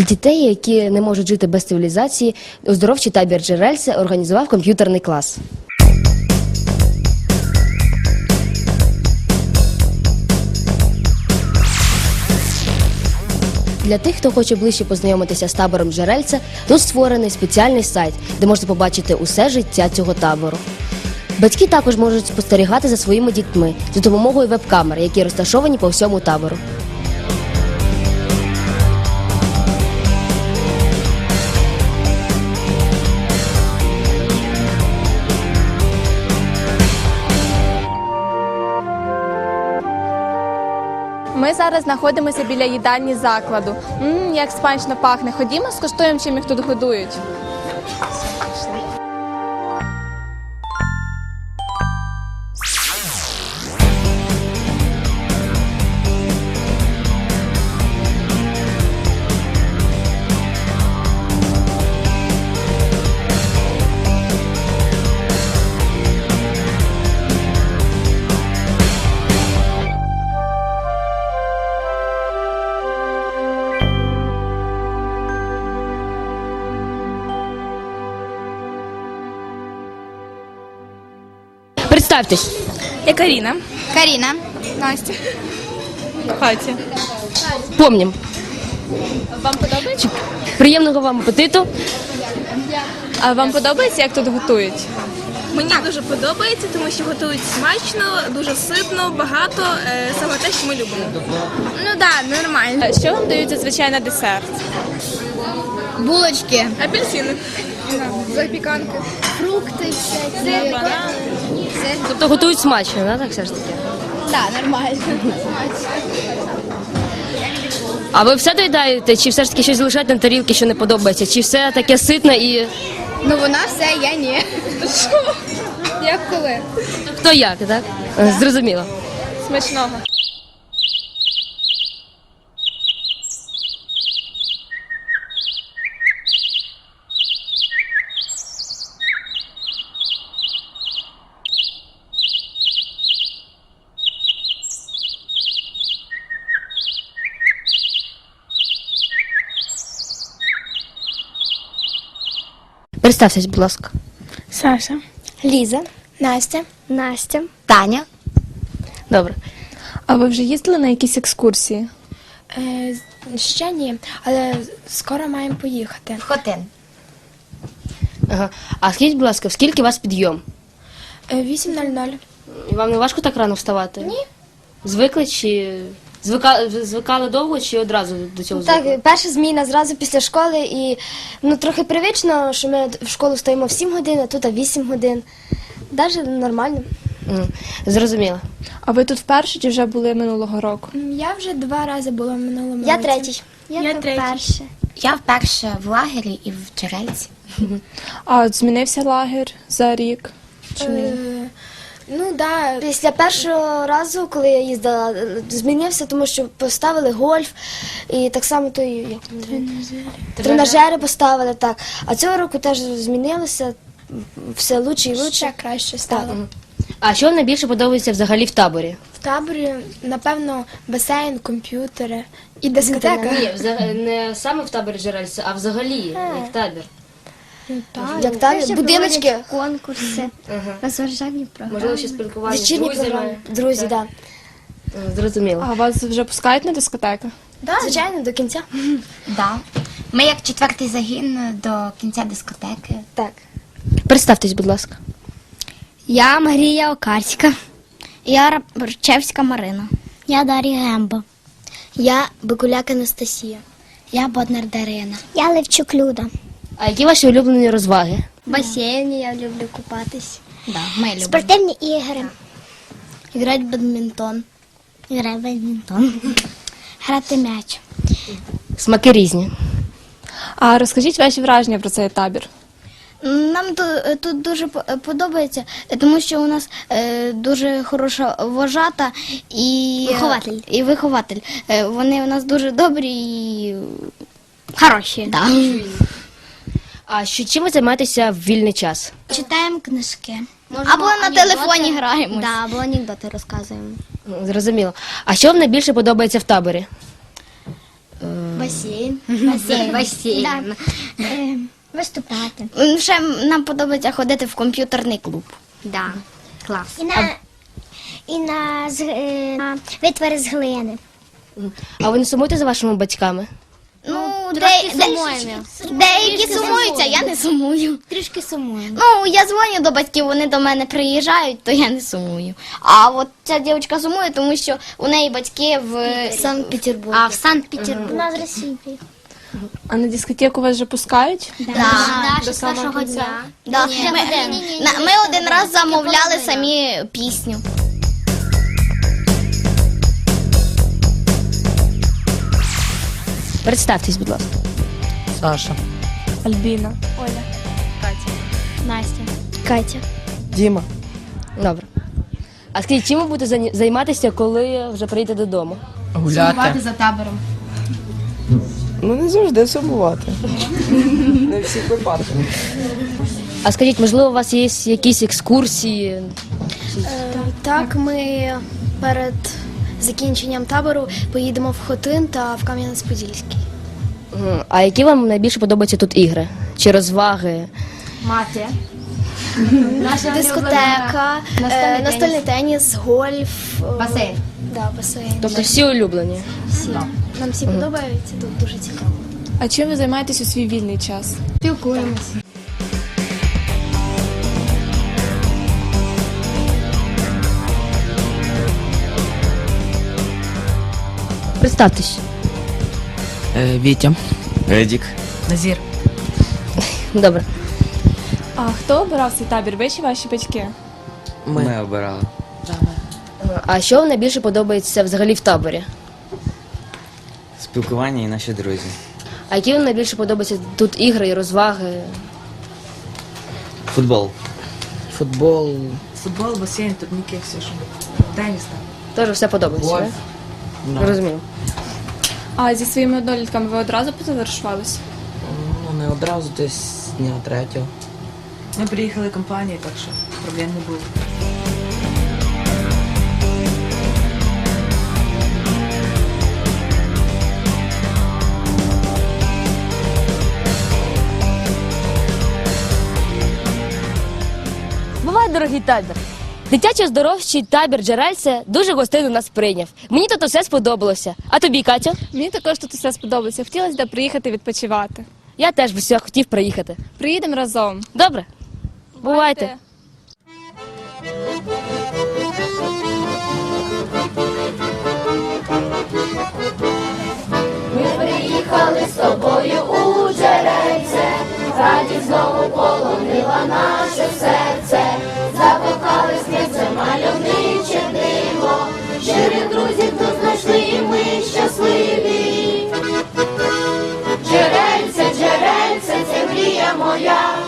Для дітей, які не можуть жити без цивілізації, оздоровчий табір Джерельце організував комп'ютерний клас. Для тих, хто хоче ближче познайомитися з табором Джерельце, тут створений спеціальний сайт, де можна побачити усе життя цього табору. Батьки також можуть спостерігати за своїми дітьми за допомогою веб-камер, які розташовані по всьому табору. Ми зараз знаходимося біля їдальні закладу. Мм, як смачно пахне. Ходімо, скуштуємо, чим їх тут годують. Представтесь. Я Каріна. Каріна. Настя. Катя. Помнім. Вам подобається? Приємного вам апетиту. А вам подобається, як тут готують? Мені дуже подобається, тому що готують смачно, дуже ситно, багато е, саме те, що ми любимо. Ну да, нормально. А Що вам дають зазвичай на десерт? Булочки. Апельсини. Запіканки. Фрукти всякі. Тобто готують смачно, да, так все ж таки? Да, нормально. А ви все доїдаєте, чи все ж таки щось залишаєте на тарілки, що не подобається? Чи все таке ситне і Ну вона все, я ні. Як коли? хто як, так? Зрозуміло. Смачного. Представтесь, будь ласка. Саша. Ліза. Настя. Настя. Таня. Добре. А ви вже їздили на якісь екскурсії? Е, ще ні, але скоро маємо поїхати. Хотин. Ага. А скажіть, будь ласка, в скільки у вас підйом? Е, 8.00. Вам не важко так рано вставати? Ні. Звикли чи звика... звикали довго чи одразу до цього звикли? Так, перша зміна зразу після школи, і ну трохи привично, що ми в школу стоїмо в 7 годин, а тут а 8 годин. Даже нормально. Мгм. Зрозуміло. А ви тут вперше чи вже були минулого року? Я вже два рази була в минулому Я році. третій. Я третій. Я вперше в лагері і в джерельці. А от змінився лагер за рік? Чи ні? Е, ну да, Після першого разу, коли я їздила, е, змінився, тому що поставили гольф і так само той як тренажери. тренажери поставили так. А цього року теж змінилося все лучше і лучше. ще краще стало. А що вам найбільше подобається взагалі в таборі? В таборі, напевно, басейн, комп'ютери і дискотека. Ні, взагалі не саме в таборі Джерельце, а взагалі як табір. Як там будиночки, конкурси, розважальні програми. Можливо, ще спілкування з вечірні друзями. Друзі, так. Е, Зрозуміло. А вас вже пускають на дискотеку? Да. Звичайно, до кінця. Да. Ми як четвертий загін до кінця дискотеки. Так. Представтесь, будь ласка. Я Марія Окарська. Я Рачевська Марина. Я Дар'я Гемба. Я Бикуляк Анастасія. Я Боднар Дарина. Я Левчук Люда. А які ваші улюблені розваги? В басейні я люблю купатись. Да, ми любимо. Спортивні ігри. Грати в бадмінтон. Грати в бадмінтон. Грати м'яч. Смаки різні. А розкажіть ваші враження про цей табір. Нам тут, тут дуже подобається, тому що у нас е, дуже хороша вожата і вихователь. І вихователь. Е, вони у нас дуже добрі і хороші. Да. А що чим ви займаєтеся в вільний час? Читаємо книжки. або на телефоні граємо. Да, або анекдоти розказуємо. Зрозуміло. А що вам найбільше подобається в таборі? Басейн. басейн. Басейн. Басейн. Е, Виступати. Ще нам подобається ходити в комп'ютерний клуб. Да. Клас. І на, і на, з- е, на витвори з глини. А ви не сумуєте за вашими батьками? Ну, де, де, деякі сумуються, я не сумую. Трішки сумуємо. Ну, я дзвоню до батьків, вони до мене приїжджають, то я не сумую. А от ця дівчинка сумує, тому що у неї батьки в Санкт-Петербурзі. А в Санкт-Петербург. У нас з Росії. А на дискотеку вас вже пускають? До самого дня. Да. Ми, ми один раз замовляли самі пісню. Представтесь, будь ласка. Саша. Альбіна. Оля. Настя. Катя. Діма. Добре. А скажіть, чим ви будете зані- займатися, коли вже прийдете додому? Гуляти. за табором. Ну не завжди сумувати. Не всіх випадках. А скажіть, можливо, у вас є якісь екскурсії? Так, ми перед закінченням табору поїдемо в Хотин та в Кам'янець-Подільський. А які вам найбільше подобаються тут ігри? Чи розваги? Мати. Дискотека, е, настольний теніс, гольф. е, Басейн. Да, басейн. Тобто всі улюблені. Всі. Нам всі подобається, тут дуже цікаво. А чим ви займаєтесь у свій вільний час? Спілкуємося. Представтесь. Е, Вітя. Едік. Назір. Добре. А хто обирав цей табір? Ви чи ваші батьки? Ми. Ми обирали. А що вам найбільше подобається взагалі в таборі? Спілкування і наші друзі. А які вам найбільше подобаються тут ігри і розваги? Футбол. Футбол. Футбол, басейн, турніки, все що. Теніс там. Теж все подобається, так? Розумію. А зі своїми однолітками ви одразу потоваришувалися? Ну не одразу десь з дня третього. Ми приїхали компанією, так що проблем не було. Бувай, дорогий табір. Дитячо оздоровчий табір Джерельце дуже гостинно нас прийняв. Мені тут усе сподобалося. А тобі, Катя? Мені також тут усе сподобалося. Хотілося б приїхати відпочивати. Я теж би сюди хотів приїхати. Приїдемо разом. Добре? Бувайте. Ми Приїхали з тобою у джерельце, радість знову полонила серце. Yeah.